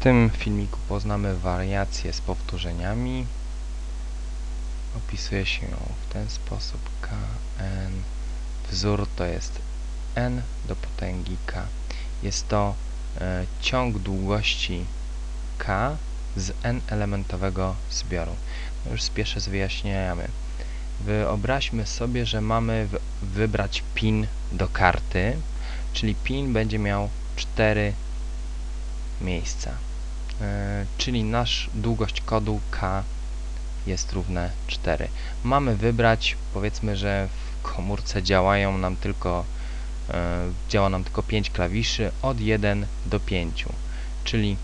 tym filmiku poznamy wariację z powtórzeniami. Opisuje się ją w ten sposób. kn. Wzór to jest n do potęgi k. Jest to e, ciąg długości k z n elementowego zbioru. No już spieszę z wyjaśnieniami. Wyobraźmy sobie, że mamy wybrać pin do karty, czyli pin będzie miał 4 miejsca. E, czyli nasz długość kodu k jest równe 4. Mamy wybrać, powiedzmy, że w komórce działają nam tylko e, działa nam tylko 5 klawiszy od 1 do 5, czyli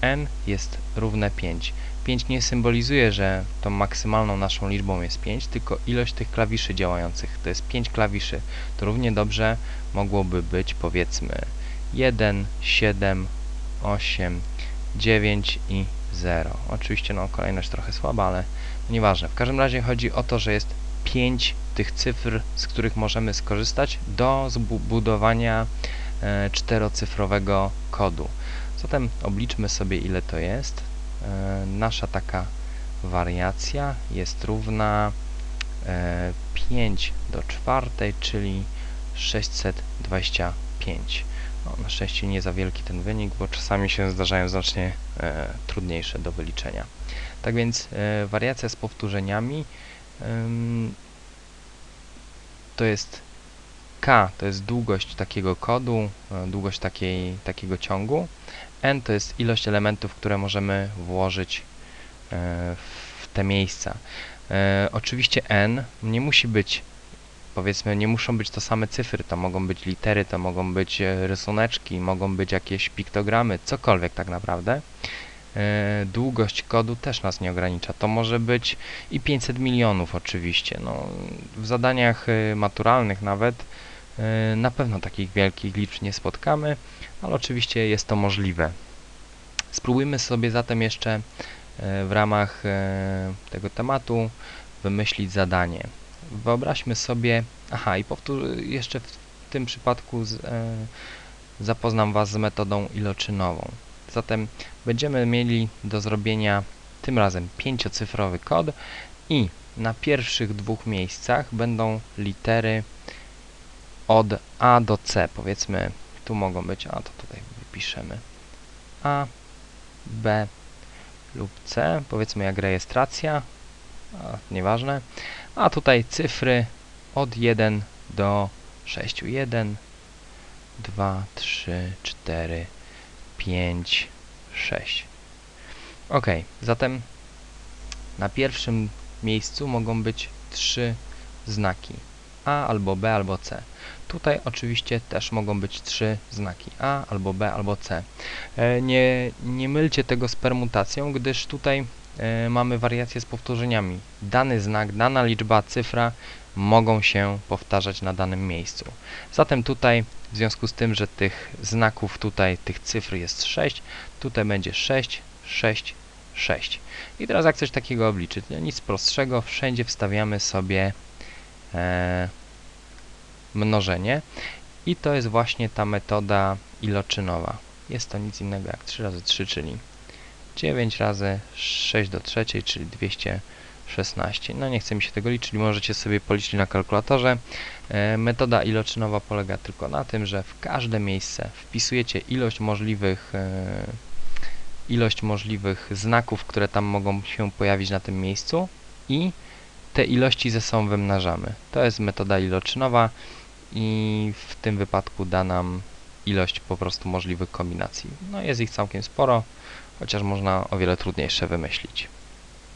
n jest równe 5. 5 nie symbolizuje, że tą maksymalną naszą liczbą jest 5, tylko ilość tych klawiszy działających. To jest 5 klawiszy. To równie dobrze mogłoby być powiedzmy 1, 7, 8, 9 i 0. Oczywiście no, kolejność trochę słaba, ale nieważne. W każdym razie chodzi o to, że jest 5 tych cyfr, z których możemy skorzystać do zbudowania e, czterocyfrowego kodu. Zatem obliczmy sobie ile to jest. E, nasza taka wariacja jest równa e, 5 do czwartej, czyli 625. No, na szczęście nie za wielki ten wynik, bo czasami się zdarzają znacznie e, trudniejsze do wyliczenia. Tak więc e, wariacja z powtórzeniami ym, to jest k, to jest długość takiego kodu, e, długość takiej, takiego ciągu. n to jest ilość elementów, które możemy włożyć e, w te miejsca. E, oczywiście n nie musi być powiedzmy, nie muszą być to same cyfry, to mogą być litery, to mogą być e, rysuneczki, mogą być jakieś piktogramy, cokolwiek tak naprawdę. E, długość kodu też nas nie ogranicza. To może być i 500 milionów oczywiście. No, w zadaniach e, maturalnych nawet na pewno takich wielkich liczb nie spotkamy, ale oczywiście jest to możliwe. Spróbujmy sobie zatem jeszcze w ramach tego tematu wymyślić zadanie. Wyobraźmy sobie, aha i powtór, jeszcze w tym przypadku z, e, zapoznam Was z metodą iloczynową. Zatem będziemy mieli do zrobienia tym razem pięciocyfrowy kod i na pierwszych dwóch miejscach będą litery od A do C. Powiedzmy, tu mogą być, a to tutaj wypiszemy A, B lub C. Powiedzmy jak rejestracja, a, nieważne. A tutaj cyfry od 1 do 6. 1, 2, 3, 4, 5, 6. Ok, zatem na pierwszym miejscu mogą być trzy znaki A albo B albo C. Tutaj oczywiście też mogą być trzy znaki A albo B albo C. E, nie, nie mylcie tego z permutacją, gdyż tutaj mamy wariację z powtórzeniami. Dany znak, dana liczba, cyfra mogą się powtarzać na danym miejscu. Zatem tutaj, w związku z tym, że tych znaków tutaj, tych cyfr jest 6, tutaj będzie 6, 6, 6. I teraz jak coś takiego obliczyć? No, nic prostszego, wszędzie wstawiamy sobie e, mnożenie i to jest właśnie ta metoda iloczynowa. Jest to nic innego jak 3 razy 3, czyli 9 razy 6 do trzeciej, czyli 216. No nie chce mi się tego liczyć, możecie sobie policzyć na kalkulatorze. E, metoda iloczynowa polega tylko na tym, że w każde miejsce wpisujecie ilość możliwych e, ilość możliwych znaków, które tam mogą się pojawić na tym miejscu i te ilości ze sobą wymnażamy. To jest metoda iloczynowa i w tym wypadku da nam ilość po prostu możliwych kombinacji. No jest ich całkiem sporo, chociaż można o wiele trudniejsze wymyślić.